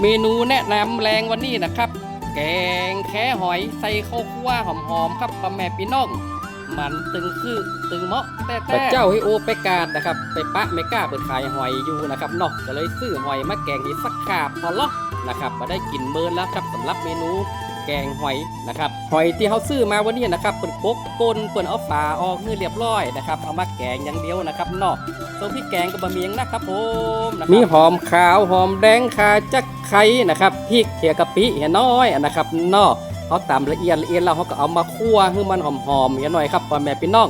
เมนูแนะนำแรงวันนี้นะครับ แกงแค่หอยใส่ข้าวคั่วหอมๆครับปลาแม่พี่น้อง มันตึงคือตึงเมาะแต่แต่เจ้าให้โอไปกาดนะครับ ไปปะไม่กล้าเปิดขายหอยอยู่นะครับเนาะก็เลยซื้อหอยมาแกงอีสักขาบพอล็อกนะครับมาได้กินเมินแล้วครับสำหรับเมนู แกงหอยนะครับหอยที่เขาซื้อมาวันนี้นะครับเปิดปกปนเปิดเอาฝาออกให้เรียบร้อยนะครับเอามาแกงอย่างเดียวนะครับนาะส่วนพี่แกงกับบะเมียงนะครับผมมีหอมขาวหอมแดงคาจักไข่นะครับพริกเขียกะปิเหี่ยน้อยนะครับนาะเขาตำละเอียดละเอียดแล้วเขาก็เอามาคั่วให้มันหอมๆอย่างหน่อยครับพ่อแม่พี่น้อง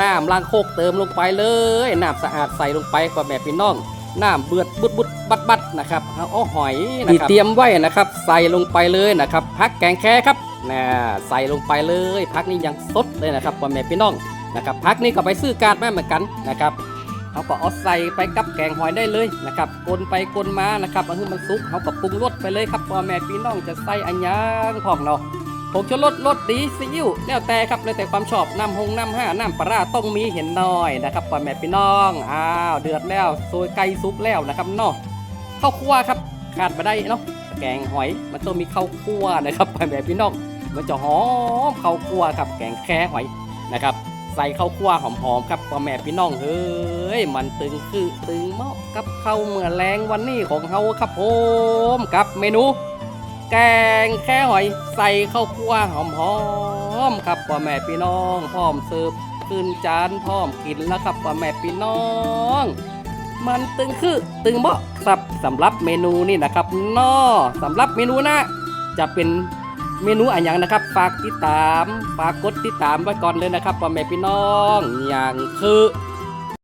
น้ำล้างโคกเติมลงไปเลยน้ำสะอาดใส่ลงไปพ่อแม่พี่น้อง น้ำเบือดบุดบุดบัดบัดนะครับเอาเอาหอยนะครับตีเตรียมไว้นะครับ ใส่ลงไปเลยนะครับพักแกงแค่ครับนะใส่ลงไปเลยพักนี้ยังสดเลยนะครับพ่อแม่พี่น้องนะครับพักนี้ก็ไปซื้อการดมาเหมือนกันนะครับเขาก็เอาใส่ไปกับแกงหอยได้เลยนะครับกลนไปกลนมานะครับเอาให้มันสุกเขาก็ปรุงรสไปเลยครับพ่อแม่พี่น้องจะใส่อันยังพร้อมเนาะ ผงชูรสรสดีซีอิ๊วแล้วแต่ครับแล้วแต่ความชอบน้ำหงน้ำห้าน้ำปลาร้าต้องมีเห็นหน่อยนะครับพ่อแม่พี่น้องอ้าวเดือดแล้วโซยไก่ซุปแล้วนะครับเนาะข้าวคั่วครับขาดมาได้เนาะแกงหอยมันต้องมีข้าวคั่วนะครับพ่อแม่พี่น้องมันจะหอมข้าวคั่วครับแกงแค่หอยนะครับใส่ข้าวคั่วหอมๆครับพ่อแม่พี่น้องเฮ้ยมันตึงคือตึงเมาะกับข้าวเมื่อแรงวันนี้ของเฮาครับผมกับเมนู แกงแค่หอยใส่ข้าวคั่วหอมๆครับพ่อแม่พี่น้องพร้อมเสิร์ฟขึ้นจานพร้อมกินแล้วครับพ่อแม่พี่น้อง มันตึงคือตึงเหมาะครับสำหรับเมนูนี่นะครับนอสำหรับเมนูนะ จะเป็นเมนูอะไรอย่างนะครับฝากติดตามฝากกดติดตามไว้ก่อนเลยนะครับพ่อแม่พี่น้องอย่างคือ